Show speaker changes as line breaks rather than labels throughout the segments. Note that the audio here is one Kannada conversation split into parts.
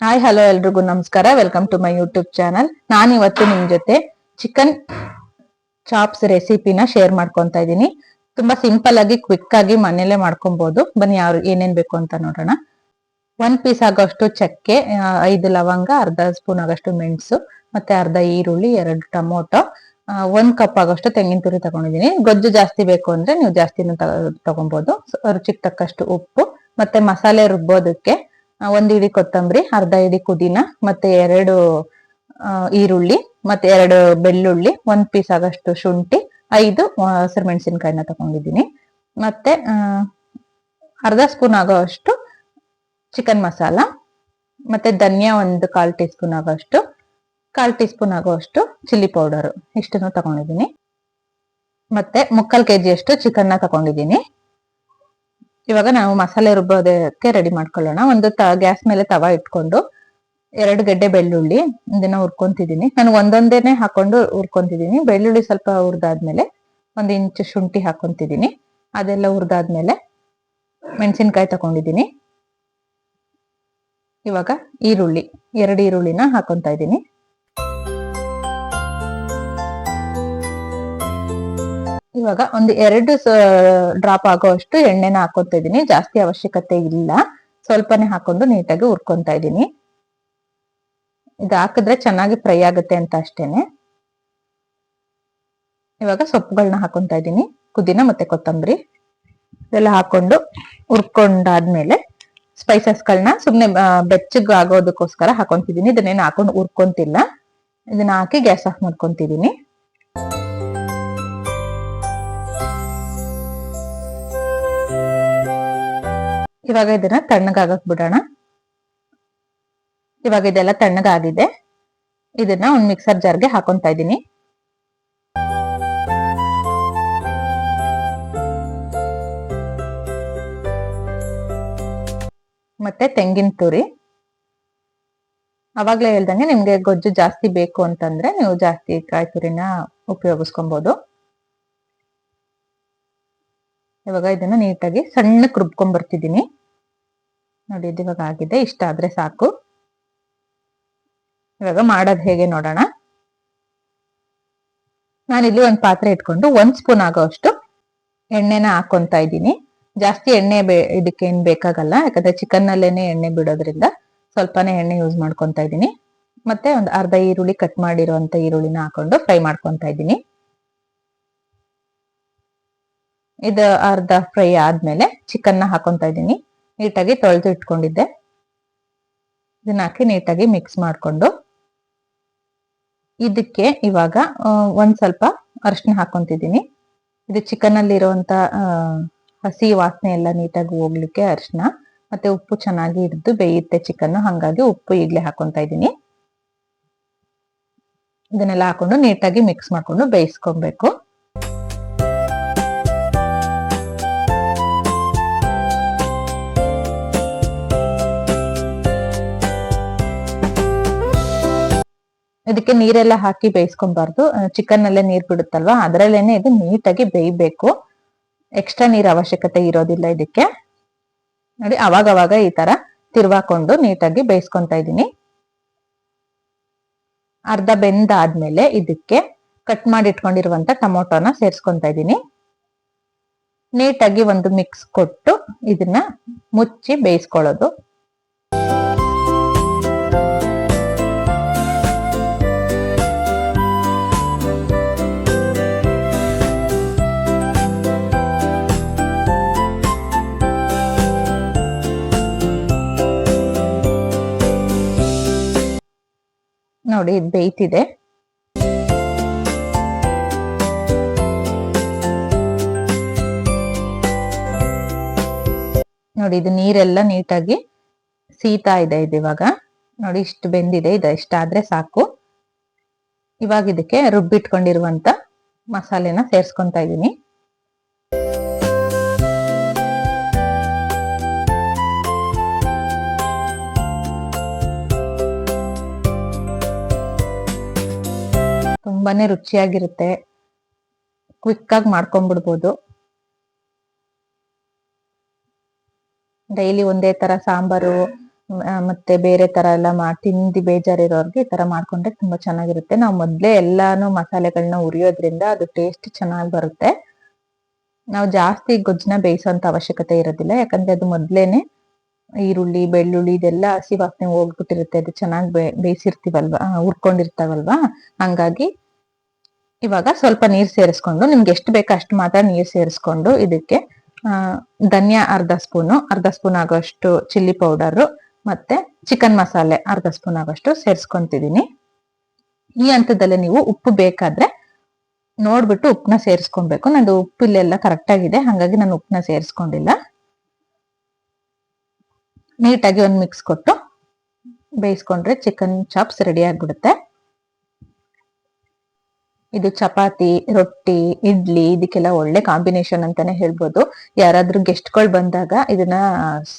ಹಾಯ್ ಹಲೋ ಎಲ್ರಿಗೂ ನಮಸ್ಕಾರ. Welcome to my YouTube channel ನಾನು ಇವತ್ತು ನಿಮ್ ಜೊತೆ ಚಿಕನ್ ಚಾಪ್ಸ್ ರೆಸಿಪಿನ ಶೇರ್ ಮಾಡ್ಕೊಂತ ಇದ್ದೀನಿ. ತುಂಬಾ ಸಿಂಪಲ್ ಆಗಿ ಕ್ವಿಕ್ ಆಗಿ ಮನೇಲೆ ಮಾಡ್ಕೊಬಹುದು ಬನ್ನಿ, ಯಾರು ಏನೇನ್ ಬೇಕು ಅಂತ ನೋಡೋಣ. ಒಂದ್ ಪೀಸ್ ಆಗೋಷ್ಟು ಚಕ್ಕೆ ಐದು ಲವಂಗ, ಅರ್ಧ ಸ್ಪೂನ್ ಆಗೋಷ್ಟು ಮೆಣಸು, ಮತ್ತೆ ಅರ್ಧ ಈರುಳ್ಳಿ, ಎರಡು ಟೊಮೊಟೊ ಒಂದ್ ಕಪ್ ಆಗೋಷ್ಟು ತೆಂಗಿನ ತುರಿ ತಗೊಂಡಿದ್ದೀನಿ. ಗೊಜ್ಜು ಜಾಸ್ತಿ ಬೇಕು ಅಂದ್ರೆ ನೀವು ಜಾಸ್ತಿನೂ ತಗೊ- ತಗೊಬಹುದು ರುಚಿಗೆ ತಕ್ಕಷ್ಟು ಉಪ್ಪು, ಮತ್ತೆ ಮಸಾಲೆ ರುಬ್ಬೋದಕ್ಕೆ ಒಂದ್ ಇಡಿ ಕೊತ್ತಂಬರಿ, ಅರ್ಧ ಇಡಿ ಪುದೀನ, ಮತ್ತೆ ಎರಡು ಈರುಳ್ಳಿ, ಮತ್ತೆ ಎರಡು ಬೆಳ್ಳುಳ್ಳಿ, ಒಂದ್ ಪೀಸ್ ಆಗಷ್ಟು ಶುಂಠಿ, ಐದು ಹಸಿರು ಮೆಣಸಿನಕಾಯಿನ ತಗೊಂಡಿದ್ದೀನಿ. ಮತ್ತೆ ಅರ್ಧ ಸ್ಪೂನ್ ಆಗೋಷ್ಟು ಚಿಕನ್ ಮಸಾಲ, ಮತ್ತೆ ಧನಿಯಾ ಒಂದು ಕಾಲ್ ಟೀ ಸ್ಪೂನ್ ಆಗೋಷ್ಟು ಕಾಲ್ ಟೀ ಸ್ಪೂನ್ ಆಗೋಷ್ಟು ಚಿಲ್ಲಿ ಪೌಡರ್, ಇಷ್ಟನ್ನು ತಗೊಂಡಿದ್ದೀನಿ. ಮತ್ತೆ ಮುಕ್ಕಾಲ್ ಕೆಜಿ ಅಷ್ಟು ಚಿಕನ್ನ ತಗೊಂಡಿದ್ದೀನಿ. ಇವಾಗ ನಾವು ಮಸಾಲೆ ರುಬ್ಬೋದಕ್ಕೆ ರೆಡಿ ಮಾಡ್ಕೊಳ್ಳೋಣ. ಒಂದು ತ, ಗ್ಯಾಸ್ ಮೇಲೆ ತವ ಇಟ್ಕೊಂಡು ಎರಡು ಗಡ್ಡೆ ಬೆಳ್ಳುಳ್ಳಿ ಇದನ್ನ ಹುರ್ಕೊಂತಿದ್ದೀನಿ. ನಾನು ಒಂದೊಂದೇನೆ ಹಾಕೊಂಡು ಹುರ್ಕೊಂತಿದ್ದೀನಿ. ಬೆಳ್ಳುಳ್ಳಿ ಸ್ವಲ್ಪ ಹುರಿದಾದ್ಮೇಲೆ ಒಂದು ಇಂಚು ಶುಂಠಿ ಹಾಕೊಂತಿದ್ದೀನಿ. ಅದೆಲ್ಲ ಹುರಿದಾದ್ಮೇಲೆ ಮೆಣಸಿನ್ಕಾಯಿ ತಗೊಂಡಿದ್ದೀನಿ. ಇವಾಗ ಈರುಳ್ಳಿ, ಎರಡು ಈರುಳ್ಳಿನ ಹಾಕೊಂತ ಇದ್ದೀನಿ. ಇವಾಗ ಒಂದು ಎರಡು ಡ್ರಾಪ್ ಆಗೋಷ್ಟು ಎಣ್ಣೆನ ಹಾಕೊತಾ ಇದ್ದೀನಿ. ಜಾಸ್ತಿ ಅವಶ್ಯಕತೆ ಇಲ್ಲ. ಸ್ವಲ್ಪನೇ ಹಾಕೊಂಡು ನೀಟಾಗಿ ಉರ್ಕೊಂತ ಇದ್ದೀನಿ. ಇದು ಹಾಕಿದ್ರೆ ಚೆನ್ನಾಗಿ ಫ್ರೈ ಆಗುತ್ತೆ ಅಂತ ಅಷ್ಟೇನೆ. ಇವಾಗ ಸೊಪ್ಪುಗಳನ್ನ ಹಾಕೊಂತ ಇದ್ದೀನಿ. ಪುದೀನ ಮತ್ತೆ ಕೊತ್ತಂಬರಿ. ಇದೆಲ್ಲ ಹಾಕೊಂಡು ಹುರ್ಕೊಂಡಾದ್ಮೇಲೆ ಸ್ಪೈಸಸ್ಗಳನ್ನ ಸುಮ್ನೆ ಬೆಚ್ಚಗ್ ಆಗೋದಕ್ಕೋಸ್ಕರ ಹಾಕೊಂತಿದ್ದೀನಿ. ಇದನ್ನೇನು ಹಾಕೊಂಡು ಹುರ್ಕೊಂತಿಲ್ಲ. ಇದನ್ನ ಹಾಕಿ ಗ್ಯಾಸ್ ಆಫ್ ಮಾಡ್ಕೊಂತಿದ್ದೀನಿ. ಇವಾಗ ಇದನ್ನ ತಣ್ಣಗಾಗಕ್ ಬಿಡೋಣ. ಇವಾಗ ಇದೆಲ್ಲ ತಣ್ಣಗಾಗಿದೆ. ಇದನ್ನ ಒಂದ್ ಮಿಕ್ಸರ್ ಜಾರ್ಗೆ ಹಾಕೊಂತ ಇದ್ದೀನಿ. ಮತ್ತೆ ತೆಂಗಿನ ತುರಿ. ಅವಾಗ್ಲೇ ಹೇಳ್ದಂಗೆ ನಿಮ್ಗೆ ಗೊಜ್ಜು ಜಾಸ್ತಿ ಬೇಕು ಅಂತಂದ್ರೆ ನೀವು ಜಾಸ್ತಿ ಕಾಯಿ ತುರಿನ ಉಪಯೋಗಿಸ್ಕೊಬಹುದು ಇವಾಗ ಇದನ್ನ ನೀಟಾಗಿ ಸಣ್ಣಕ್ ರುಬ್ಕೊಂಡ್ ಬರ್ತಿದ್ದೀನಿ. ನೋಡಿ, ಇದು ಇವಾಗ ಆಗಿದೆ. ಇಷ್ಟ ಆದ್ರೆ ಸಾಕು. ಇವಾಗ ಮಾಡೋದು ಹೇಗೆ ನೋಡೋಣ. ನಾನಿಲ್ಲಿ ಒಂದು ಪಾತ್ರೆ ಇಟ್ಕೊಂಡು ಒಂದ್ ಸ್ಪೂನ್ ಆಗೋಷ್ಟು ಎಣ್ಣೆನ ಹಾಕೊಂತ ಇದ್ದೀನಿ. ಜಾಸ್ತಿ ಎಣ್ಣೆ ಬೇ, ಇದಕ್ಕೆ ಏನ್ ಬೇಕಾಗಲ್ಲ. ಯಾಕಂದ್ರೆ ಚಿಕನ್ ನಲ್ಲೇನೆ ಎಣ್ಣೆ ಬಿಡೋದ್ರಿಂದ ಸ್ವಲ್ಪನೇ ಎಣ್ಣೆ ಯೂಸ್ ಮಾಡ್ಕೊಂತ ಇದ್ದೀನಿ. ಮತ್ತೆ ಒಂದು ಅರ್ಧ ಈರುಳ್ಳಿ ಕಟ್ ಮಾಡಿರುವಂತ ಈರುಳ್ಳಿನ ಹಾಕೊಂಡು ಫ್ರೈ ಮಾಡ್ಕೊಂತ ಇದ್ದೀನಿ. ಇದು ಅರ್ಧ ಫ್ರೈ ಆದ್ಮೇಲೆ ಚಿಕನ್ನ ಹಾಕೊಂತ ಇದ್ದೀನಿ. ನೀಟಾಗಿ ತೊಳೆದು ಇಟ್ಕೊಂಡಿದ್ದೆ. ಇದನ್ನ ಹಾಕಿ ನೀಟಾಗಿ ಮಿಕ್ಸ್ ಮಾಡ್ಕೊಂಡು. ಇದಕ್ಕೆ ಇವಾಗ ಒಂದ್ ಸ್ವಲ್ಪ ಅರಿಶಿನ ಹಾಕೊಂತಿದ್ದೀನಿ. ಇದು ಚಿಕನ್ ಅಲ್ಲಿ ಇರುವಂತ ಹಸಿ ವಾಸನೆ ಎಲ್ಲ ನೀಟಾಗಿ ಹೋಗ್ಲಿಕ್ಕೆ ಅರಿಶಿನ, ಮತ್ತೆ ಉಪ್ಪು ಚೆನ್ನಾಗಿ ಹಿಡಿದು ಬೇಯುತ್ತೆ ಚಿಕನ್, ಹಾಗಾಗಿ ಉಪ್ಪು ಈಗ್ಲೇ ಹಾಕೊಂತ ಇದ್ದೀನಿ. ಇದನ್ನೆಲ್ಲ ಹಾಕೊಂಡು ನೀಟಾಗಿ ಮಿಕ್ಸ್ ಮಾಡ್ಕೊಂಡು ಬೇಯಿಸ್ಕೊಬೇಕು. ಇದಕ್ಕೆ ನೀರೆಲ್ಲ ಹಾಕಿ ಬೇಯಿಸ್ಕೊಬಾರ್ದು. ಚಿಕನ್ ಅಲ್ಲೇ ನೀರ್ ಬಿಡುತ್ತಲ್ವಾ? ಅದರಲ್ಲೇನೆ ಇದು ನೀಟಾಗಿ ಬೇಯಬೇಕು. ಎಕ್ಸ್ಟ್ರಾ ನೀರ್ ಅವಶ್ಯಕತೆ ಇರೋದಿಲ್ಲ ಇದಕ್ಕೆ. ನೋಡಿ ಅವಾಗ ಅವಾಗ ಈ ತರ ತಿರ್ವಾಕೊಂಡು ನೀಟಾಗಿ ಬೇಯಿಸ್ಕೊಂತ ಇದ್ದೀನಿ. ಅರ್ಧ ಬೆಂದಾದ್ಮೇಲೆ ಇದಕ್ಕೆ ಕಟ್ ಮಾಡಿ ಇಟ್ಕೊಂಡಿರುವಂತ ಟೊಮೊಟೊನ ಸೇರ್ಸ್ಕೊಂತ ಇದ್ದೀನಿ. ನೀಟಾಗಿ ಒಂದು ಮಿಕ್ಸ್ ಕೊಟ್ಟು ಇದನ್ನ ಮುಚ್ಚಿ ಬೇಯಿಸ್ಕೊಳ್ಳೋದು. ನೋಡಿ, ಇದು ಬೇಯ್ತಿದೆ. ನೋಡಿ, ಇದು ನೀರೆಲ್ಲ ನೀಟಾಗಿ ಸೀತಾ ಇದೆ ಇದು ಇವಾಗ. ನೋಡಿ, ಇಷ್ಟು ಬೆಂದಿದೆ, ಇದು ಇಷ್ಟಾದ್ರೆ ಸಾಕು. ಇವಾಗ ಇದಕ್ಕೆ ರುಬ್ಬಿಟ್ಕೊಂಡಿರುವಂತ ಮಸಾಲೆನ ಸೇರ್ಸ್ಕೊಂತ ಇದ್ದೀನಿ ತುಂಬಾನೇ ರುಚಿಯಾಗಿರುತ್ತೆ. ಕ್ವಿಕ್ ಆಗಿ ಮಾಡ್ಕೊಂಡ್ಬಿಡ್ಬೋದು. ಡೈಲಿ ಒಂದೇ ತರ ಸಾಂಬಾರು ಮತ್ತೆ ಬೇರೆ ತರ ಎಲ್ಲ ಮಾಡಿ ತಿಂದು ಬೇಜಾರಿರೋರ್ಗೆ ಈ ತರ ಮಾಡ್ಕೊಂಡ್ರೆ ತುಂಬಾ ಚೆನ್ನಾಗಿರುತ್ತೆ. ನಾವು ಮೊದ್ಲೇ ಎಲ್ಲಾನು ಮಸಾಲೆಗಳನ್ನ ಉರಿಯೋದ್ರಿಂದ ಅದು ಟೇಸ್ಟ್ ಚೆನ್ನಾಗಿ ಬರುತ್ತೆ. ನಾವು ಜಾಸ್ತಿ ಗೊಜ್ಜನ ಬೇಯಿಸೋಂತ ಅವಶ್ಯಕತೆ ಇರೋದಿಲ್ಲ. ಯಾಕಂದ್ರೆ ಅದು ಮೊದ್ಲೇನೆ ಈರುಳ್ಳಿ, ಬೆಳ್ಳುಳ್ಳಿ ಇದೆಲ್ಲ ಹಸಿ ವಾಸನೆ ಹೋಗ್ಬಿಟ್ಟಿರುತ್ತೆ. ಅದು ಚೆನ್ನಾಗಿ ಬೇಯಿಸಿರ್ತೀವಲ್ವಾ ಹುರ್ಕೊಂಡಿರ್ತಾವಲ್ವಾ? ಹಂಗಾಗಿ ಇವಾಗ ಸ್ವಲ್ಪ ನೀರ್ ಸೇರಿಸ್ಕೊಂಡು, ನಿಮ್ಗೆ ಎಷ್ಟು ಬೇಕೋ ಅಷ್ಟು ಮಾತ್ರ ನೀರ್ ಸೇರಿಸ್ಕೊಂಡು ಇದಕ್ಕೆ ಧನಿಯಾ ಅರ್ಧ ಸ್ಪೂನು, ಅರ್ಧ ಸ್ಪೂನ್ ಆಗೋಷ್ಟು ಚಿಲ್ಲಿ ಪೌಡರ್ ಮತ್ತೆ ಚಿಕನ್ ಮಸಾಲೆ ಅರ್ಧ ಸ್ಪೂನ್ ಆಗೋಷ್ಟು ಸೇರಿಸ್ಕೊಂತಿದೀನಿ. ಈ ಹಂತದಲ್ಲೇ ನೀವು ಉಪ್ಪು ಬೇಕಾದ್ರೆ ನೋಡ್ಬಿಟ್ಟು ಉಪ್ಪನ್ನ ಸೇರಿಸ್ಕೊಬೇಕು. ನಂದು ಉಪ್ಪು ಇಲ್ಲೆಲ್ಲ ಕರೆಕ್ಟ್ ಆಗಿದೆ, ಹಾಗಾಗಿ ನಾನು ಉಪ್ಪನ್ನ ಸೇರಿಸ್ಕೊಂಡಿಲ್ಲ. ನೀಟಾಗಿ ಒಂದು ಮಿಕ್ಸ್ ಕೊಟ್ಟು ಬೇಯಿಸ್ಕೊಂಡ್ರೆ ಚಿಕನ್ ಚಾಪ್ಸ್ ರೆಡಿ ಆಗ್ಬಿಡುತ್ತೆ. ಇದು ಚಪಾತಿ, ರೊಟ್ಟಿ, ಇಡ್ಲಿ ಇದಕ್ಕೆಲ್ಲ ಒಳ್ಳೆ ಕಾಂಬಿನೇಷನ್ ಅಂತಾನೆ ಹೇಳ್ಬೋದು. ಯಾರಾದ್ರೂ ಗೆಸ್ಟ್ಗಳು ಬಂದಾಗ ಇದನ್ನ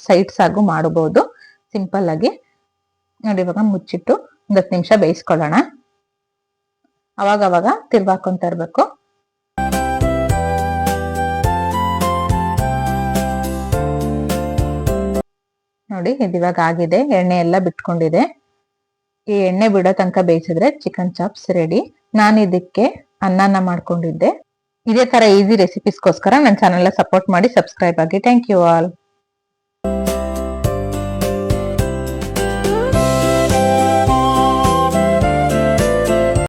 ಸೈಡ್ಸ್ ಆಗು ಮಾಡಬಹುದು ಸಿಂಪಲ್ ಆಗಿ. ನೋಡಿ, ಇವಾಗ ಮುಚ್ಚಿಟ್ಟು ಒಂದ್ ಹತ್ತು ನಿಮಿಷ ಬೇಯಿಸ್ಕೊಳ್ಳೋಣ. ಅವಾಗ ಅವಾಗ ತಿರ್ವಾಕೊಂತ ಇರ್ಬೇಕು. ನೋಡಿ, ಇದು ಇವಾಗ ಆಗಿದೆ. ಎಣ್ಣೆ ಎಲ್ಲ ಬಿಟ್ಕೊಂಡಿದೆ. ಈ ಎಣ್ಣೆ ಬಿಡೋ ತನಕ ಬೇಯಿಸಿದ್ರೆ ಚಿಕನ್ ಚಾಪ್ಸ್ ರೆಡಿ ನಾನು ಇದಕ್ಕೆ ಅನ್ನನ ಮಾಡ್ಕೊಂಡಿದ್ದೆ. ಇದೇ ತರ ಈಸಿ ರೆಸಿಪೀಸ್ಗೋಸ್ಕರ ನನ್ನ ಚಾನೆಲ್ ಸಪೋರ್ಟ್ ಮಾಡಿ ಸಬ್ಸ್ಕ್ರೈಬ್ ಆಗಿ. Thank you all